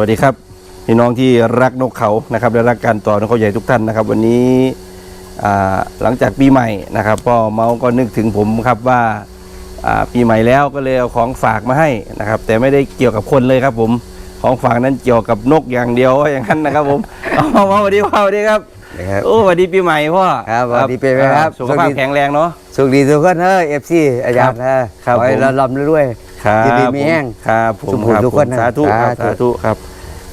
วัสดีครับพี่น้องที่รักนกเขานะครับและรักการต่อนกเขาใหญ่ทุกท่านนะครับ วันนี้อ่าหลังจากปีใหม่นะครับพ่อเมาก็นึกถึงผมครับว่าอ่าปีใหม่แล้วก็เลยเอาของฝากมาให้นะครับ แต่ไม่ได้เกี่ยวกับคนเลยครับ ผมของฝากนั้นเกี่ยวกับนกอย่างเดียวว่าอย่างนั้นนะครับ ผมเอามาสวัสดีพ่อสวัสดีครับนะครับโอ้สวัสดีปีใหม่พ่อครับสวัสดีปีใหม่ครับสุขภาพแข็งแรงเนาะสุขดีทุกคนเฮ้ยเอฟซีอาจารย์นะครับขอให้ผมเราลำด้วยครับยินดีมีแห้งครับผมสุขครับทุกคนผมนะสาธุครับสาธุสาธุครับ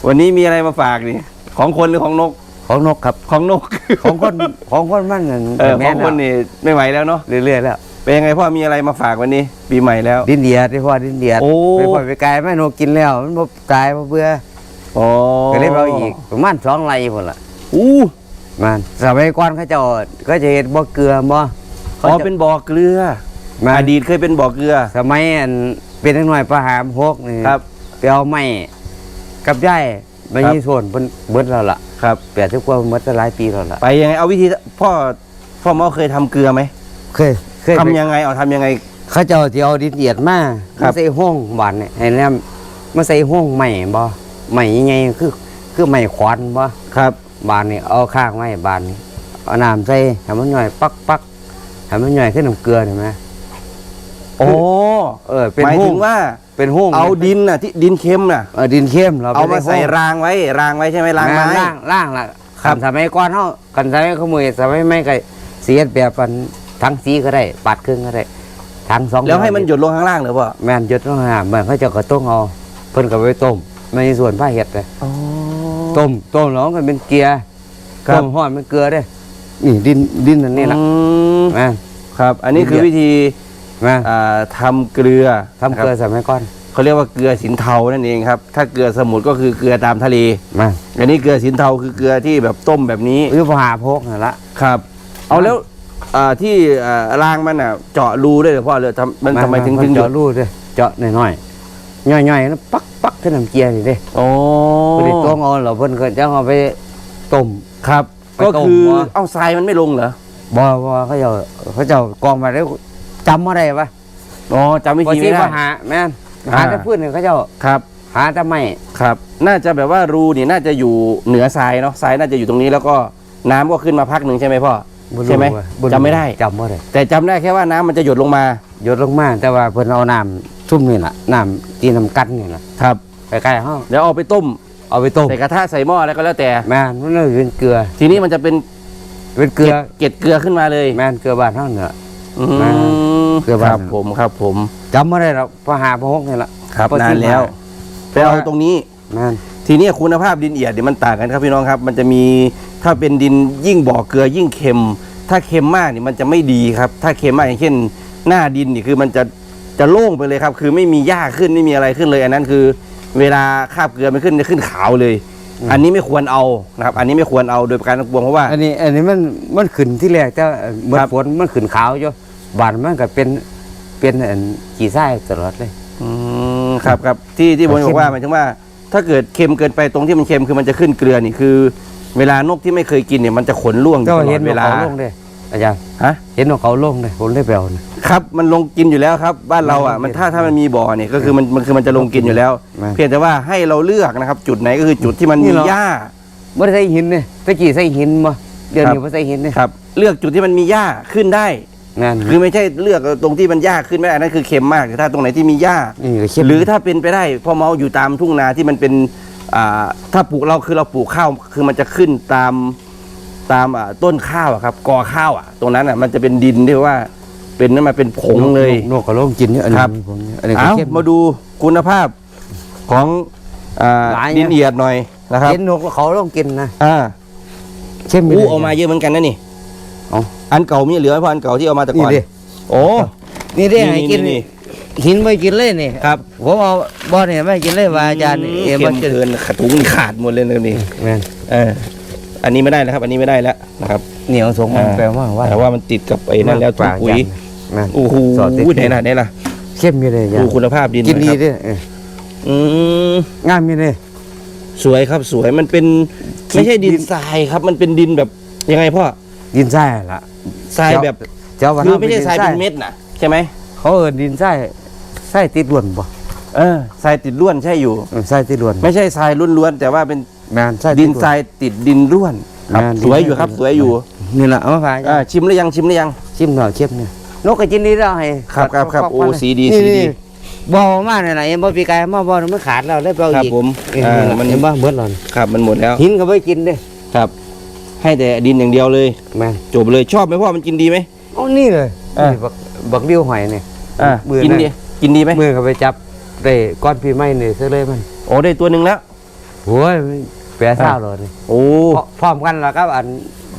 วันนี้มีอะไรมาฝากนี่ของคนหรือของนกของนกครับ ของนก ของคนของคนมันนั่นเออขแม่องคนนี่ไม่ไหวแล้วเนาะเรื่อยๆแล้วเป็นยังไงพ่อมีอะไรมาฝากวันนี้ ปีใหม่แล้ว ดินเดียดที่พ่อดินเดียดโอ้ไปพ่อไปไกลแม่นกกินแล้ว มันบ่ตายบ่เบื่ออ๋อก็เลยเอาอีกประมาณสองไร่พุ่นล่ะอู้มันสมัยก่อนเขาเจะก็จะเห็นบ่เกลือบ่อ๋อเป็นบ่อเกลือมาอดีตเคยเป็นบ่อเกลือ สมัยอันเป็นหน่อยประหามหกนี่ครับไปเอาไม้ กับย่ายไม่ครับมีส่วนเพิ่นเบิดแล้วล่ะครับ แปดสิบกว่าเบิดหลายปีแล้วล่ะไปยังไงเอาวิธีพ่อพ่อเมาเคยทำเกลือไหมเคยเคยไปทำยังไงเอาทำยังไง เขาเจ้าที่เอาดินเอียดมาครับมาใส่ห้องหวานเนี่ยให้แนมมาใส่ห้องใหม่บ่ใหม่ยังไงคือคือใหม่ขวานบ่ครับบานนี่เอาข้างไว้บานนี่เอาน้ำใส่ให้มันย่อยปักปักให้มันย่อยขึ้นน้ำเกลือเห็นไหมโอ้เออเป็นหมายห้อถึงงว่า เป็นห้องเอาดินน่ะที่ดินเค็มน่ะเออดินเข้มเราเอามาใส่รางไว้ รางไว้ใช่ไหมรางไม้ล่างล่างล่ะครับคันสมัยก่อนเฮากันสมัยขโมยสมัยไม่ก็เสียแบบปันทั้งสีก็ได้ปัดครึ่งก็ได้ทั้งสองแล้วให้มันหยดลงข้างล่างเหรอพ่อแม่นหยดลงหาเหมือนเขาจะกระต้งเอาเพิ่นก็ไปต้มไม่มีส่วนผ้าเห็ดเลยอ๋อต้มต้มแล้วมันเป็นเกลือครับต้มห่อนเป็นเกลือเด้นี่ดินดินอันนี้ล่ะอืมแม่นครับ อันนี้คือวิธี แม่นอ่าทำเกลือทำเกลือนะครับสมัยก่อนเขาเรียกว่าเกลือสินเทานั่นเองครับ ถ้าเกลือสมุทรก็คือเกลือตามทะเลแม่นอันนี้เกลือสินเทาคือเกลือที่แบบต้มแบบนี้หรือพหาพกนั่นละ ครับ เอาแล้วอ่าที่อ่ารางมันอะ เจาะรูด้วยเหรอพ่อเลยทำมันทำไมถึงถึงหยเจาะดรูเด้เจาะหน่อยๆย่อยๆแล้วปักปักขึ้นน้ำเกลือนี่เด้โอ้เพิ่นได้ต้มเอาแล้วเพิ่นก็จะเอาไปต้ม ครับ ไปก็ต้มคือ หัว เอาทรายมันไม่ลงเหรอ บ่บ่เขาเจ้าเขาเจ้ากองมาแล้ว จำบ่ได้ปะอ๋อจำวิบ่ธีสิไม่ได้บ่หาแม่นหาอ่าแต่พื้นนี่เขาเจ้าครับ หาแต่ไม้ครับ น่าจะแบบว่ารูนี่น่าจะอยู่เหนือทรายเนาะทรายน่าจะอยู่ตรงนี้แล้วก็น้ำก็ขึ้นมาพักหนึ่งใช่ไหมพ่อบ่รู้ใช่ไหมว่าบ่รู้จำไม่ได้ จำบ่ได้แต่จำได้แค่ว่าน้ำมันจะหยดลงมาหยดลงมาแต่ว่าเพิ่นเอาน้ำชุ่มนี่ล่ะน้ำที่น้ำกันนี่ล่ะครับใกล้ๆเฮาแล้วเอาไปต้มเอาไปต้มใส่กระทะใส่หม้อแล้วก็แล้วแต่ แม่นมันเลยเป็นเกลือ ทีนี้มันจะเป็นเป็นเกลือเกล็ดเกลือขึ้นมาเลยแม่นเกลือบ้านเฮาเนี่ย อืม เกลือคบ้านรับผมครับผมจำบ่ได้หรอกพอหาพอหกนี่ล่ะครับพอนาทิ้นงแล้วมาไปเอาตรงนี้แม่นทีนี้คุณภาพดินเอียดเนี่ยมันต่างกันครับพี่น้องครับ มันจะมีถ้าเป็นดินยิ่งบ่อเกลือยิ่งเค็ม ถ้าเค็มมากนี่มันจะไม่ดีครับ ถ้าเค็มมากอย่างเช่น หน้าดินนี่คือมันจะจะโล่งไปเลยครับ คือไม่มีหญ้าขึ้นไม่มีอะไรขึ้นเลย อันนั้นคือ เวลาคราบเกลือมันขึ้นจะขึ้นขาวเลย อันนี้ไม่ควรเอานะครับ อันนี้ไม่ควรเอาโดยประการทั้งปวงเพราะว่า อันนี้อันนี้มันมันขึ้นที่แรกแต่เมื่อครับ ฝนมันขึ้นขาวอยู่ บานมันก็เป็นเป็นอันขี้ทรายตลอดเลย อืมครับครับที่ที่ผมเค็มบอกว่าหมายถึงว่า ถ้าเกิดเค็มเกินไปตรงที่มันเค็มคือมันจะขึ้นเกลือนี่คือ เวลานกที่ไม่เคยกินเนี่ยมันจะขนร่วงอยู่เจ้าตลอเห็นดเวว่าลา เขาลงเลยอาจารย์ฮะ เห็นว่าเขาลงเลยผมเลยไปเอาน่ะครับมันลงกินอยู่แล้วครับบ้านเราอะมันมันถ้าถ้ามันมีบ่อเนี่ยก็คือมันมันคือมันจะลงกินอยู่แล้วแม่นเพียงแต่ว่าให้เราเลือกนะครับ จุดไหนก็คือจุดที่มันนี่มีเหรอหญ้า ไม่ได้ใส่หินเลยตะกี้ใส่หินมาเดี๋ยวครับนี้ไม่ใส่หินเลยครับ เลือกจุดที่มันมีหญ้าขึ้นได้ นั่น คือไม่ใช่เลือกตรงที่มันหญ้าขึ้นไม่ได้อันนั้นคือเค็มมากแต่ถ้าตรงไหนที่มีหญ้านี่ก็เข้มหรือถ้าเป็นไปได้พ่อเมาอยู่ตามทุ่งนาที่มันเป็นอ่าถ้าปลูกเราคือเราปลูกข้าวคือมันจะขึ้นตามตามอ่าต้นข้าวอะครับกอข้าวอะ ตรงนั้นอะมันจะเป็นดินที่ว่าเป็นนั่นมาเป็นผงเลย นกนกก็ลงกินเนี่ยอันนี้ครับ ผมเนี่ยอันนี้ก็เอาเข้มมาดูคุณภาพของอ่าหลายดินไงเอียดหน่อยนะครับเห็นนกเขาลงกินนะอ่าเข้มอู้เอามาเยอะเหมือนกันนะนี่เอา อันเก่ามีเหลือเพราะอันเก่าที่เอามาแต่นี่ก่อนดิ โอ้ นี่ได้นี่ให้กินนี่ หินไม่กินเลยนี่ครับผมเอาบ่อนี่ไม่กินเลยว่าอาจารย์นี่เอ็มเค็บ่มกินเกินขาถุงนี่ขาดหมดเลยนะนี่แม่นเอออันนี้ไม่ได้แล้วครับ อันนี้ไม่ได้แล้วนะครับเหนียวสงมันอ่าแปลว่าว่าแต่ว่ามันติดกับไอ้นั่นแล้วถุงปุ๋ยแม่นโอ้โหสอดติดไหนล่ะไหนล่ะเข้มอยู่เลยอาจารดูย์คุณภาพดินกินดีนะครับด้วยเอออืม งามอยู่เลย สวยครับสวยมันเป็น ไม่ใช่ดินทรายครับ มันเป็นดินแบบยังไงพ่อ ดินทรายล่ะทรายแบบเจ้าวันคือนั้นไม่ใช่ทรายเป็นเม็ดนะใช่ไหมเขาเอิ้นดินทรายทรายติดล้วนบ่เออทรายติดล้วนใช่อยู่ใส่ที่ล้วน ไม่ใช่ทรายล้วนๆแต่ว่าเป็นแม่นใส่ดินที่ล้วนทรายติดดินล้วนครับแม่นสวยอยู่ครับดินสวยอยู่นี่แหละเอามาฝากอ่าชิมหรือยังชิมหรือยังชิมหน่อยชิมเนี่ยนกกระจินนี่เราให้ครับครับครับโอ้สีดีนี่สีดีนี่บ่มากเลยนะเอ็มบ่ปีกายมาบ่มันขาดแล้วได้เปล่าครับอีกผมเอ็มอ่ามัมันนเอ็มบ่เบิดแล้วครับมันหมดแล้วหินก็ไม่กินเด้ครับ ให้แต่ดินอย่างเดียวเลยแม่นจบเลยชอบไหมพ่อมันกินดีไหม เอ๋อนี่เลยอ่านี่ บักบักเลี้ยวหอยนี่อ่ามือกินนั่นดีกินดีไหมมือก็ไปจับได้ก้อนปีใหม่นี่ซะเลยมันโอ้ได้ตัวหนึ่งแล้ว โอ้ยแปรเศร้าเลยนี่โอ้พร้อพร้อมกันแล้วครับอัน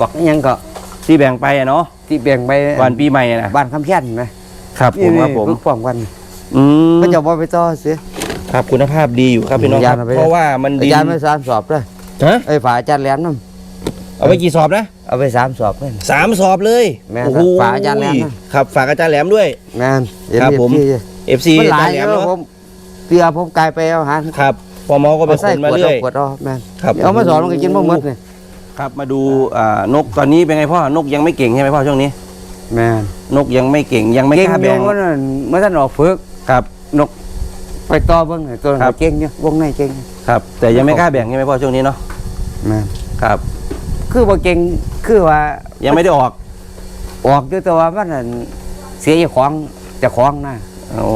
บักอิหยังก็ที่แบ่งไปอะเนาะที่แบ่งไปวันปีใหม่อะนะบ้านคำเพี้ยนไหมครับผมครับผมนี่พร้อมกันอืมก็จะบ่ไปต่อเสีย ครับคุณภาพดีอยู่ครับพี่น้องครับอาจารย์เอาไปเพราะว่ามันอาดินจารย์ไม่สามสอบเลยฮะ ไอ้ฝาอาจารย์แหลมน้ เอาไปกี่สอบนะำเอาไปสามสอบเลยสามสอบเลยแม่นโอ้โหฝากอาจารย์แหลมนะ ครับฝากอาจารย์แหลมด้วยแม่นครับผมเอ็น FC มันหอาลาจายรย์แหลเยมอะเนาะผมเตือผมกลายไปเอาอาหารครับพอหมอก็ไปเอาคใส่นขมาวดเรื่เอาอยขวดเอาแม่นครับ เอามาสอนมันก็กินบ่หมดนี่ครับมาดูอ่านกตอนนี้เป็นไงพ่อนกยังไม่เก่งใช่ไหมพ่อช่วงนี้ แม่นนกยังไม่เก่งยังไม่เก่งกล้าอแบ่ยู่งมันนั่นเมื่อท่านออกฝึกครับ นก ไปต่อเบิ่งให้ตัวนั้นครับก็เก่งอยู่วงในเก่งครับ แต่ยังไม่กล้าแบ่งใช่ไหมพ่อช่วงนี้เนาะแม่นครับ คือบ่เก่งคือว่ายังไม่ได้ออก ออกอยู่แต่ว่ามันนั่นเสียเจ้าของเจ้าของนะโอ้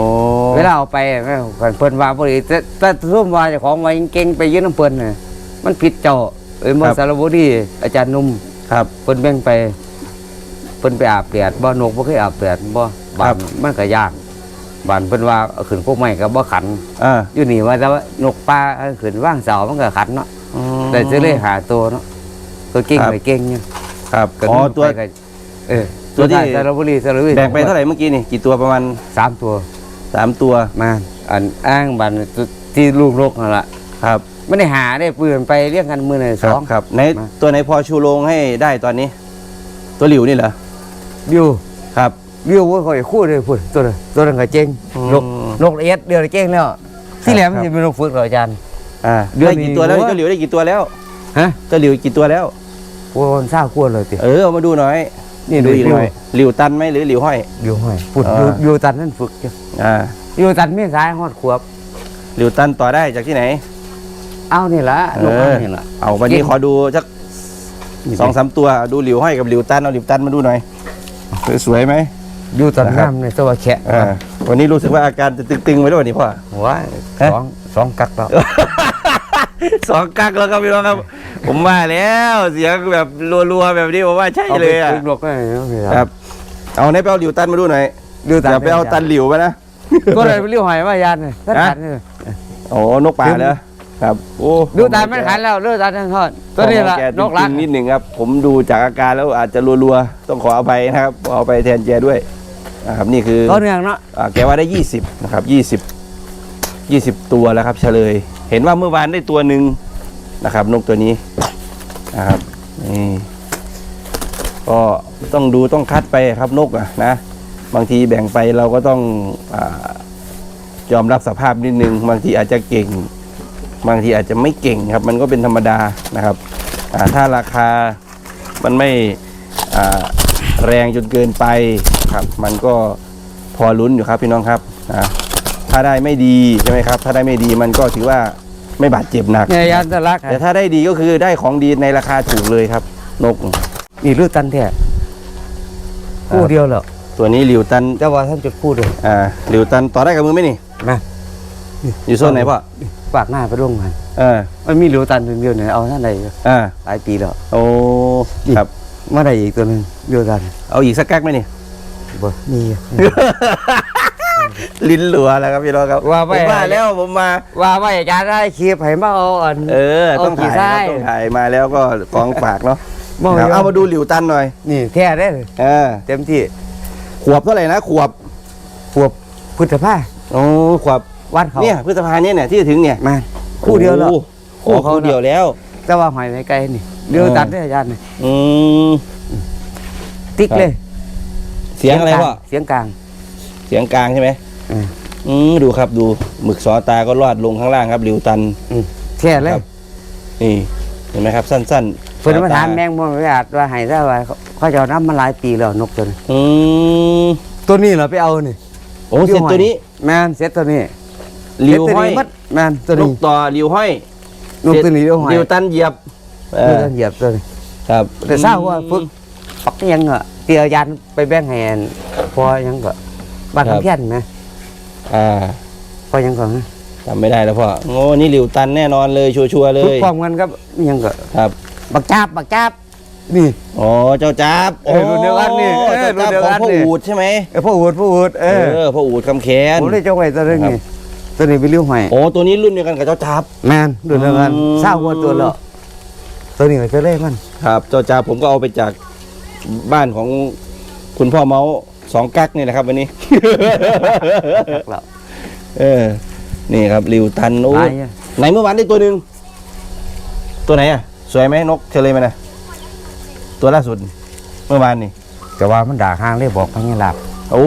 เวลาเอาไปแม่นเพิ่นว่าบ่ดีแต่แต่ทุ่มว่าเจ้าของว่ายังเก่งไปยืนน้ำเพิ่นน่ะมันผิดเจ้าเอ้ยบ่สารบดีอาจารย์หนุ่มครับเพิ่นแบ่งไปเพิ่นไปอาบแดดบ่นกบ่เคยอาบแดดบ่ครับ้าบนมันก็ยากบ้านเพิ่นว่าเอาขึ้นพวกไม้ก็บ่ขันอ่าอยู่นี่ว่าแต่ว่านกป่าเอาขึ้นว่างเสามันก็ขันเนาะอืมแต่จะเลยหาตัวเนาะ ตัวเก่งครับ ไปเก่งอยู่ครับก็อ๋อขึ้นตัว ไปก็เออตัวที่ สระบุรีสระบุรีแบ่งไปเท่าไหร่เมื่อกี้นี่กี่ตัวประมาณสามตัวสามตัวมาอันอ้างบ้านตัวที่ลูกนกนั่นล่ะครับไม่ได้หาได้ปืนไปเรียกกันมือหนึ่งคสรัอบงครับในมาตัวไหนพอชูโรงให้ได้ตอนนี้ ตัวหลิวนี่เหรอบิวครับบิวว่าคอยคู่เลยพูดตัวนั้นตัวนั้นก็เจ๊งอืมนกนกละเอียดเดียวเจ๊งแล้วที่แหลมครับ จะเป็นนกฝึกเหรออาจารย์ อ่าเดือนได้กี่ตัวแล้วนี้เจ้าหลิวได้กี่ตัวแล้ว ฮะเจ้าหลิวกี่ตัวแล้วพวกมันเศร้าขั้วเลยติเออเอามาดูหน่อย นี่ดูดูอีกบิหวน่อยหลิวตันไหมหรือหลิวห้อยบิวห้อยพูดอ่าบิวบิวตันนั่นฝึกจ้ะอ่าบิวตันไม่สายฮอดขวบหลิวตันต่อได้จากที่ไหน เอานี่ละนกเออเอานี่ละเอาวันนี้ขอดูสักสองสามตัวดูหลิวห้อยกับหลิวตันเอาหลิวตันมาดูหน่อยสวยๆไหมบิวตันนะครับ น้ำในตัวแขะอ่าวันนี้รู้สึกว่าอาการจะตึงๆไปด้วยวันนี้พ่อ หัวฮะ สองสองกักแล้ว สองกักแล้วครับพี่น้องครับ ผมว่าแล้วเสียงแบบรัวๆแบบนี้ผมว่าใช่เลยอะาไปฝึกนกได้เนาะครับเอาในไปเอาหลิวตันมาดูหน่อยบิวตัน อย่าไปเอาตันหลิวมานะ ก็เลยไปเลี้ยวหอยว่ายานเลยตันฮะ ขันเลย โอ้นกป่าเลยครับ โอ้บิวตันไม่ขันแล้วเลือตันทั้งทอดตัวนี้ละแกนกรักตึงๆนิดหนึ่งครับ ผมดูจากอาการแล้วอาจจะรัวๆ ต้องขออภัยนะครับขออภัยแทนแกด้วยนะครับนี่คือตัวเนืองเนาะ อ่าแกว่าได้ 20 นะครับ 20 20 ตัวแล้วครับเฉลย เห็นว่าเมื่อวานได้ตัวหนึ่ง นะครับ นกตัวนี้นะครับนี่ก็ต้องดูต้องคัดไปครับนกอะนะ บางทีแบ่งไปเราก็ต้องอยอมรับสภาพนิดนึง บางทีอาจจะเก่ง บางทีอาจจะไม่เก่งครับ มันก็เป็นธรรมดานะครับถ้าราคามันไม่แรงจนเกินไปครับ มันก็พอลุ้นอยู่ครับพี่น้องครับอ่าถ้าได้ไม่ดีใช่ไหมครับ ถ้าได้ไม่ดีมันก็ถือว่า ไม่บาดเจ็บหนักเนี่ยยานตะลักแต่ถ้าได้ดีก็คือได้ของดีในราคาถูกเลยครับ นกนี่เลือตันแท้คู่เดียวแล้วตัวนี้หลิวตันแต่ว่าท่านจุดคู่เดียวอ่าหลิวตันต่อได้กับมือไหมนี่มาอยู่โซนไหนพ่อปากหน้าไปร่วงมันเออมันมีเหลียวตันตัวเดียวเนี่ยเอาท่านใดอ่าหลายปีแล้วโอ้ครับเมื่อใดอีกตัวหนึงเหลียวตัน เอาอีกสักแก๊กไหมนี่บ่มี ลิ้นหลัวแล้วครับพี่น้องครับว่าผไปมมาแล้วผมมา ว่าว่าอาจารย์ได้คลิปให้มาเอาอันเออเอาต้องถ่ายกี่ไส้ครับต้องถ่ายมาแล้วก็ของฝากเนาะบ่ครับเอาเอามาดูหลิวตันหน่อย นี่แท้ได้เลยเออ เต็มที่ขวบเท่าไหร่นะ ขวบ ขวบพุทธภาโอ้ขวบ วันเขา เนี่ยพฤษภาเนี่ยเนี่ยที่จะถึงเนี่ยมาคู่เดียวแล้วโอ้คู่เขาเดียวแล้ว แต่ว่าหอยไม่ไกลนี่เหลียวตันได้ออาจารย์นี่อืม ติ๊กเลยเสียงอะไรพ่อเสียงกลางเสียงกลางใช่ไหม อืมอืมดูครับดูหมึกสอตาก็รอดลงข้างล่างครับหลิวตันแท้เลยครับนี่เห็นไหมครับ สั้นๆเพิ่นมาถามสอตแมงมุมไม่อาจว่าให้ได้ว่าเขาเขาจะเอาน้ำมาหลายปีแล้วนกตัวนี้อืมตัวนี้เหราไปเอานี่โอ้เสร็จตัวนี้แม่นเสร็จตัวนี้ริวห้อยเฮ็ดตัวนี้มัดแม่นตัวนนี้กต่อริวห้อยนกตัวนี้ริวห้อยริวตันเหยียบเอเอออเหยียบตัวนี้ครับแต่ทราบว่าฝึกปักยังอะเตียยันไปแบ่งให้อันพอยังก็บ้านคำเพี้ยนนะ อ่าพอยังก็จำไม่ได้แล้วพ่อโง่นี่ริวตันแน่นอนเลยชัวร์ๆเลฝึกยพร้อมกันครับยังก็ครับบักจับบักจับนี่ อ๋อเจ้าจับเออรุ่นเดียวกันนี่เออเจ้ารุ่นเดีจับยวของกันพ่อนี่อูดใช่ไหมเออพ่ออูดพ่ออูดเอเอออพ่ออูดคำแขน ผมเลยจ้าไว้ตัวนึงนี่ตัวนี้เป็นริ้วหอยโอ้ตัวนี้รุ่นเดียวกันกับเจ้าจับ แมนรุ่นเดียวกันอืม เศร้ากว่าตัวละตัวนี้ก็จะเล่มันครับ เจ้าจับผมก็เอาไปจากบ้านของคุณพ่อเมาส์ สองกั๊กนี่แหละครับวันนี้แล้ว เออ นี่ครับริวตันโอ้ตายยอะ ไหนเมื่อวานได้ตัวหนึ่งตัวไหนอะ สวยไหมนกเฉลยมานะตัวล่าสุด เมื่อวานนี่ แต่ว่ามันด่าห้างเลยบอกพังยังหลับโอ้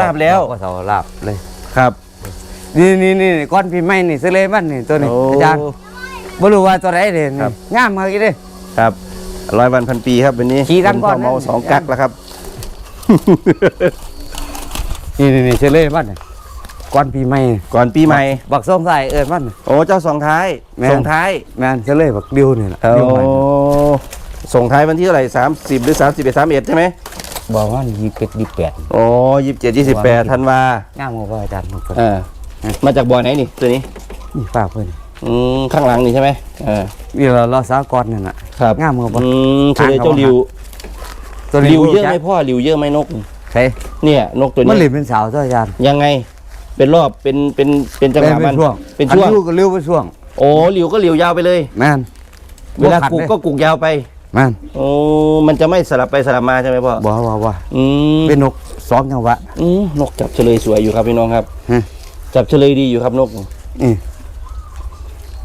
ลาบแล้วก็เสาลาบเลย ครับนี่นี่นี่ก้อนพี่ไม้นี่เสเลมันนี่ตัวนี้โอ้ อาจารย์บ่รู้ว่าตัวไหนเด่นครับ งามมากอีเด้ ครับร้อยวันพันปีครับวันนี้ขี่รังคุณก่พ่ออนเมานะสองกั๊กแล้วครับ นี่นี่นี่เสเลมันนี่ก้อนพี่ไม้ก่อนปีใหม่ บักส้มใส่เอิ้นมันโอ้เจ้าส่งท้ายแม่น ส่งท้ายแม่นเสเลบักดิวนี่ล่ะโอ้ดิวหอยส่งท้ายวันที่เท่าไหร่สามสิบหรือสามสิบเอ็ดสามเอ็ดใช่ไหมบอกว่ายี่เป็ดยี่แปดโอ้ยี่สิบเจ็ดยี่สิบแปดธันวางามกว่าอาจารย์ทุกคนอ่ามาจากบ่อไหนนี่ตัวนี้ นี่ฝากเพิ่นอืมข้างหลังนี่ใช่ไหมอ่า นี่เราเราสากรนั่นน่ะครับงามกว่าบ่อืมเฉลยเจ้าริว ตัวนี้ริวเยอะบ่รู้ไหมจักพ่อริวเยอะไหมนกใช่เนี่ย นกตัวมันหลินี้นเป็นสาวตัวอาจารย์ยังไง เป็นรอบเป็นเป็นเป็นจังหวะมันช่วงเป็นช่วงอัลูกก็เลี้ยวเป็นช่วง โอ้ริวก็ริวยาวไปเลยแม่นเวลาขัดกุกเลยก็กุกยาวไปแม่นโอ้มันจะไม่สลับไปสลับมาใช่ไหมพ่อบ่ว่าว่าอืมเป็นนกสองจังหวะอืมนกจับเฉลยสวยอยู่ครับพี่น้องครับฮะจับเฉลยดีอยู่ครับนกนี่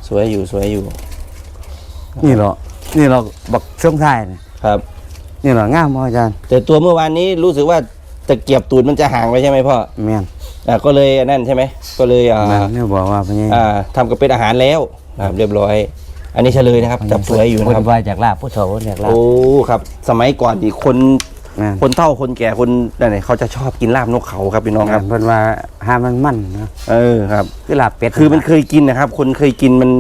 สวยอยู่สวยอยู่ นี่เหรอนี่เราบักช่วงท้ายนี่ครับ นี่เหรองามบ่อาจารย์แต่ตัวเมื่อวานนี้รู้สึกว่าตะเกียบตูดมันจะห่างไปใช่ไหมพ่อแม่นอ่าก็เลยอันนั่นใช่ไหมก็เลยอ่าแม่นนี่บอกว่าเป็นไงอ่าทำกับเป็นอาหารแล้วนะครับเรียบร้อย อันนี้เฉลยนะครับจับสวยอยู่นะครับเพิ่ว่าจากลาบผู้เฒ่าเพิ่นจากลาบโอ้ครับ สมัยก่อนที่คนแม่นคนเฒ่าคนแก่คนนั่นเนี่ยเขาจะชอบกินลาบนกเขาครับพี่น้องครับเพิ่นว่าหามันมันนะเออครับ คือลาบเป็ดคือมันเคยกินนะครับ คนเคยกินมัน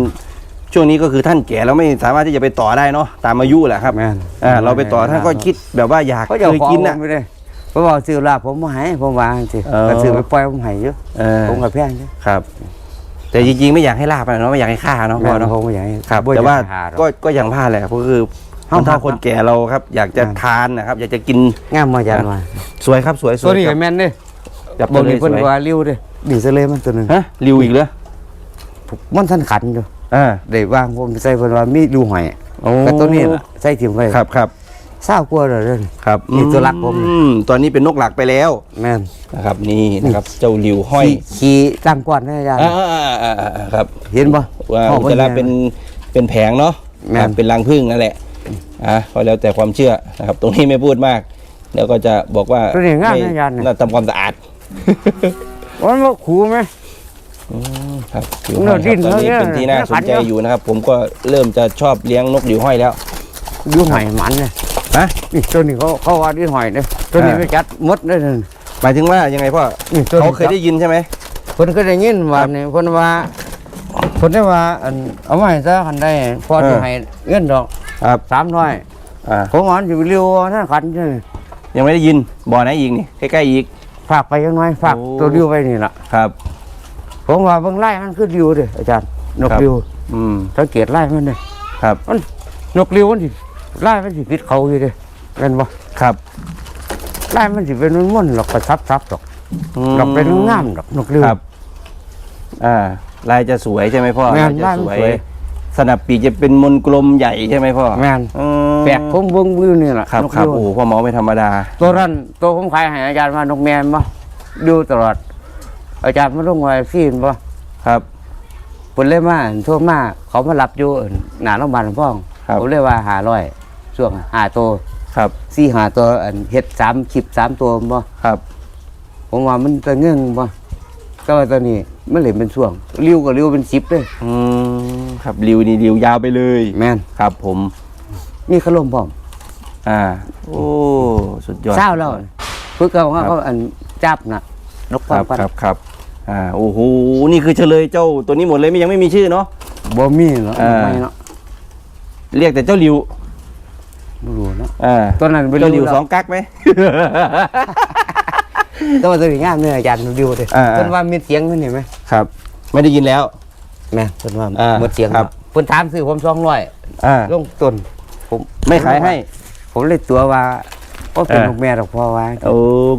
ช่วงนี้ก็คือท่านแก่แล้วไม่สามารถที่จะไปต่อได้เนาะตามอายุแหละครับแม่น อ่าเราไปต่อท่านก็คิดแบบว่าอยากเขาจะเคยขอกินผอะมไปเลยเพราะว่าซื้อลาบผมบ่ให้ผมว่าจังซี่เออ ก็ซื้อไปปล่อยผมให้อยู่เออผมก็แพงอยู่ครับ แต่จริงๆไม่อยากให้ลาบอะเนาะไม่อยากให้ฆ่าเนาะพ่อแม่นเนาะผมก็อยากให้ครับอยกแต่ว่าหหรอกก็ก็อย่างพลาดแหละก็คือคเฮานเฒ่าทำคนแก่เราครับ อยากจะอ่าทานนะครับ อยากจะกินงามมาอาจารย์ว่าสวยครับสวยสตัววยนี้คก็รับ แม่นเด้จับบ่ตัวมีนี้สเพิ่นวย ว่าริ้วเด้ดิเซเลมันตัวหนึงฮะริวอีกเหรอมันทันขันอยู่ อ่าได้วางผมใส่เพิ่นว่ามีรูหอยโอ้ก็ตัวนี้ล่ะใส่ถิ่มไว้ครับครับเศร้ากลัวเด้อเด้อ ครับนี่ตัวรักผม อืมตอนนี้เป็นนกหลักไปแล้วแม่นนะครับ นี่นะครับเจ้าริวห้อยขี่ขี่ตั้งกวนนะอาจารย์อ่าอ่าอ่าอ่าอ่าครับเห็นบ่ว่าพ่ออุจจาระเป็นเป็นแผงเนาะแม่น ครับเป็นรังผึ้งนั่นแหละอะก็แล้วแต่ความเชื่อนะครับ ตรงนี้ไม่พูดมากเดี๋ยวก็จะบอกว่าตัวนี้งามไม่นะอาจารย์น่าทำความสะอาดมันบ่ขู่ไหม ครับอยู่มันห้อยคดิ้รับนตอนนี้แล้วเนี่ยเป็นที่น่าสนใจขันเนอะอยู่นะครับ ผมก็เริ่มจะชอบเลี้ยงนกดิวห้อยแล้ว ดูหอยมันเนี่ยนะนี่ตัวนี้เขาเขาว่าดีหอยเนี่ยตัวนี้อ่า ไม่จัดหมดเลยนั่นหมายถึงว่ายังไงพ่อนี่ตัวเขานี้เคยได้ยินใช่ไหมเพิ่นเคยได้ยินว่านี่เพิ่นว่าเพิ่นได้ว่าอันเอามาให้ซะคันได้พอสิให้เงินดอกครับ300อ่าผมว่ามันสิไปเร็วนั่นขันจังยังไม่ได้ยินบ่อไหนอีกนี่ใกล้ๆอีก ฝากไปจังน้อยฝากโอ้ ตัวดิวไปนี่ล่ะ ครับ ผมว่าเบิ่งไล่มันคือดิวเด้ออาจารย์นกครับดิวอืมสังเกตไล่มันเด้อครับนกดิวมันสิไล่มันสิผิดเขาอยู่เด้อแม่นบ่ครับไล่มันสิเป็นม่วนๆหรอกกระซับๆดอกอืมดอกเป็นงามดอกนกดิว ครับ อ่า ลายจะสวยใช่ไหมพ่อแม่นลายจะลายมันสวย สวย สนับปีกจะเป็นมนกลมใหญ่ใช่ไหมพ่อแม่นอืมแปลกผมเบิ่งวิวนี่ล่ะครับนกครับดิวโอ้โหพ่อหมอไม่ธรรมดา ตัวนั้นตัวผมขายให้อาจารย์ว่านกแมนบ่ดูตลอด อาจารย์มาลงไว้ฟีนบ่ครับเพิ่นเลยมาโทั่วมาเขามารับอยู่หน้าโรงพยาบาลพ่องครับผมเลยว่า500ช่วง5ตัวครับ4 5ตัวอันเฮ็ด3คลิป3ตัวบ่ครับ ผมว่ามันจะเงื่งบ่แต่ว่าตอนนี้มันเหลือเป็นช่วงริ้วก็ริ้วเป็น10เลยอืมครับริวนี่ริวยาวไปเลยแม่นครับผมมีขลมพร้อมอ่า โอ้ สุดยอดเช้าแล้วเพิ่นก็ว่าเขาอันจับน่ะ นกคควารัมบปันครับครับอ่าโอ้โหนี่คือเฉลยเจ้าตัวนี้หมดเลยไม่ยังไม่มีชื่อเนาะ บ่มีเนาะอ่า ไม่เนาะเรียกแต่เจ้าหลิวบ่รู้เนาะอ่าตัวนั้นเป็นเจ้าหลิวแล้วสองกักไหม แต่ว่าตัวนี้งามเนี่ยอาจารย์ดูดิอ่าเพิ่นว่ามีเสียงเพิ่นเห็นไหมครับ ไม่ได้ยินแล้ว แม่เพิ่นว่าอ่าหมดเสียงครับเนาะเพิ่นถามซื้อผม200อ่าลงต้นผมไม่ขายให้ ผมเลยตัวว่าก็เป็นเออลูกแม่ดอกพ่อว่า โอ้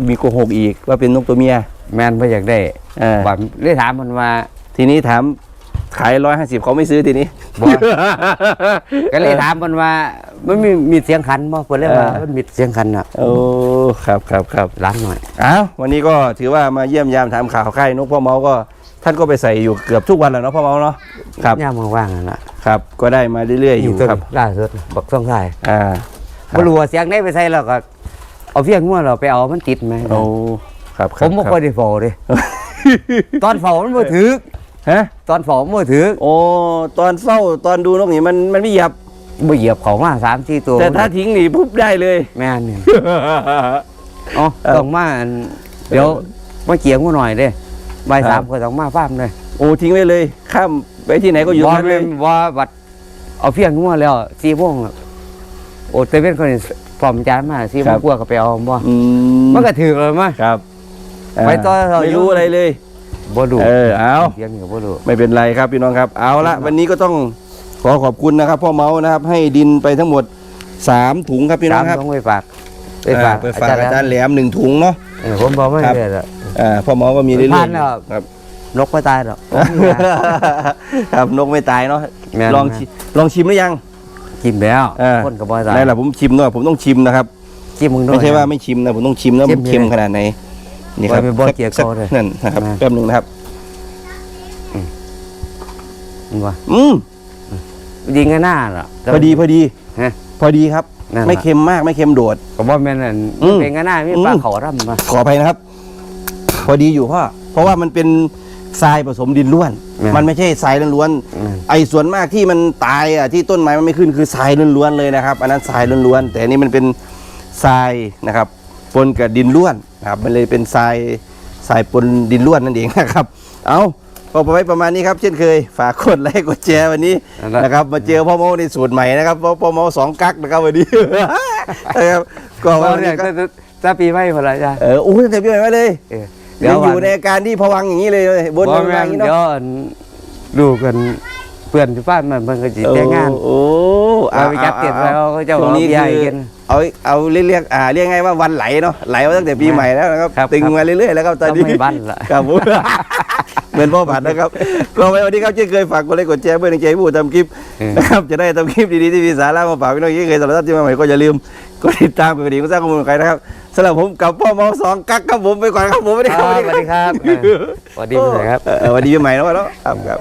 มีโกหกอีกว่าเป็นนกตัวเมีย แม่นบ่อยากได้อ่าว่าเลยถามมันว่า ทีนี้ถามขายร้อยห้าสิบเขาไม่ซื้อทีนี้ บ่ ก็เลยถามมันว่า มันมีมีเสียงคันบ่เพิ่นเลยว่าเออ มันมีเสียงคันน่ะโอ้ครับครับครับล้างหน่อย อ้าววันนี้ก็ถือว่ามาเยี่ยมยามถามข่าวค่ายนกพ่อเมาก็ท่านก็ไปใส่อยู่เกือบทุกวันแล้วเนาะพ่อเมาเนาะครับย่ามว่างๆนั่นน่ะครับ ก็ได้มาเรื่อยๆอยู่ต้นครับล่าสุดบักซ่องทายอ่า ครับ บ่รู้ว่าเสียงไหนไปใส่แล้วก็เอาเพียงงัวเราไปเอามันติดไหมโอ้ ครับคผรับมบ่คค่อรัยได้เฝ้าเด้ ตอนเฝ้ามันบ่ถึกฮะตอนเฝ้ามันบ่ถึกโอ้ตอนเฝ้าตอนดูนกนี่มันมันไม่เหยียบบ่เหยียบเขามา3 4ตัวแต่ถ้าทิ้งนี่ปุ๊บได้เลย แม่นนี่ อ๋อต้องมาอันเดี๋ยวมาเกี่ยงกูหน่อยเด้บ่ายสามก็ต้องมาฟาร์มเลยโอ้ทิ้งไว้เลย ข้ามไปที่ไหนก็อยู่ตรงนั้นเลเลยยว่าบัดเอาเพียงงัวแล้วสี่โมงอะโอ้เตเว่นคนนี้พร้อมจานมาสี่โมงกว่าก็ไปเอาบ่อืมันก็ถือเลยมั้ยครับ ไปต่อเราไม่รู้อะไรเลยบ่ดูเออเอาเพียงก็บ่ดูไม่เป็นไรครับพี่น้องครับ เอาละวันนี้ก็ต้องขอขอบคุณนะครับ พ่อเมาส์นะครับ ให้ดินไปทั้งหมดสามถุงครับพี่น้องครับต้องไปฝากไปฝากอ่าไปฝากอาจารย์แหลมหนึ่งถุงเนาะเออผมบอกไม่ครับได้ละอ่าพ่อเมาส์ก็มีเรื่อยผ่านแล้วๆครับนกไม่ตายหรอกครับนกไม่ตายเนาะแม่นลองชิลองชิมหรือยังกินแล้วเออคนก็บ่ตายไหนล่ะผมชิมหน่อยผมต้องชิมนะครับกินมึงด้วยไม่ใช่ว่าไม่ชิมนะผมต้องชิมนะชิมันมเค็มขนาดไหน นี่ครับไว้ไปบ่สัเกี่ยวสัเขาเลยนั่นนะครับมาแป๊บหนึงนะครับมันว่าอืมยิงกันหน้าเหรอพอดีพอดีฮะพอดีครับนั่นไม่ล่ะเค็มมากไม่เค็มโดดก็บ่แม่นอั่นอืมเป็นกันหน้ามีอืมปลาเขาร่ำมาขออภัยนะครับ พอดีอยู่พ่อเพราะว่ามันเป็นทรายผสมดินล้วน มันไม่ใช่ทรายล้วนอืมๆไอ้ส่วนมากที่มันตายอะที่ต้นไม้มันไม่ขึ้นคือทรายล้วนๆเลยนะครับ อันนั้นทรายล้วนๆแต่อันนี้มันเป็นทรายนะครับ ปนกับดินล้วนนะครับมันเลยเป็นทรายทรายปนดินล้วนนั่นเองนะครับ เอาก็ไว้ประมาณนี้ครับเช่นเคย ฝากกดไลค์กดแชร์วันนี้นั่นแหละนะครับ มาเจอพ่อโมในสูตรใหม่นะครับพ่อพ่อโมสองกักนะครับวันนี้นะครับก็ก็วันเนี่นี้ยก็จะจะปีไม่พอละจ้ะเอออู้ตั้งแต่ปีใหม่มาเลยเออเดี๋ยวอยู่ในอาการที่ผวังค์อย่างนี้เลยบนบ่ผแม่วังนอย่างนี้เดี๋ยวเนาะอันลูกกันเพื่อนที่บ้านมันเพิ่นก็สิแต่งงานโอ้เอาไปจัดเก็บไว้เอาเขาจะช่วงนี้เอาเบียร์คือให้กิน เอาเอาเรียกๆอ่าเรียกไงว่าวันไหลเนาะไหลมาตั้งแต่ปีใหม่แล้วนะครับครับตึงมาเรื่อยๆแล้วครับตอนนี้ก็ไม่บั้นละ ครับผม เหมือนพ่อผัดนะครับก็ไว้วันนี้ครับเช่นเคยฝากกดไลค์กดแชร์เพื่อนในใจผู้ทำคลิปเออนะครับจะได้ทำคลิปดีๆที่มีสาระมาฝากพี่น้องที่เคยสำหรับท่านที่มาใหม่ก็อย่าลืมกดติดตามกดกระดิ่งเพื่อสร้างข้อมูลของใครนะครับสำหรับผมกับพ่อเมาสองกักครับผมไปก่อนครับผมไม่ได้คครัรับบสวัสดีครับเออสวัสดีพี่หน่อยครับเออสวัสดีปีใหม่นะวะเนาะครับครับ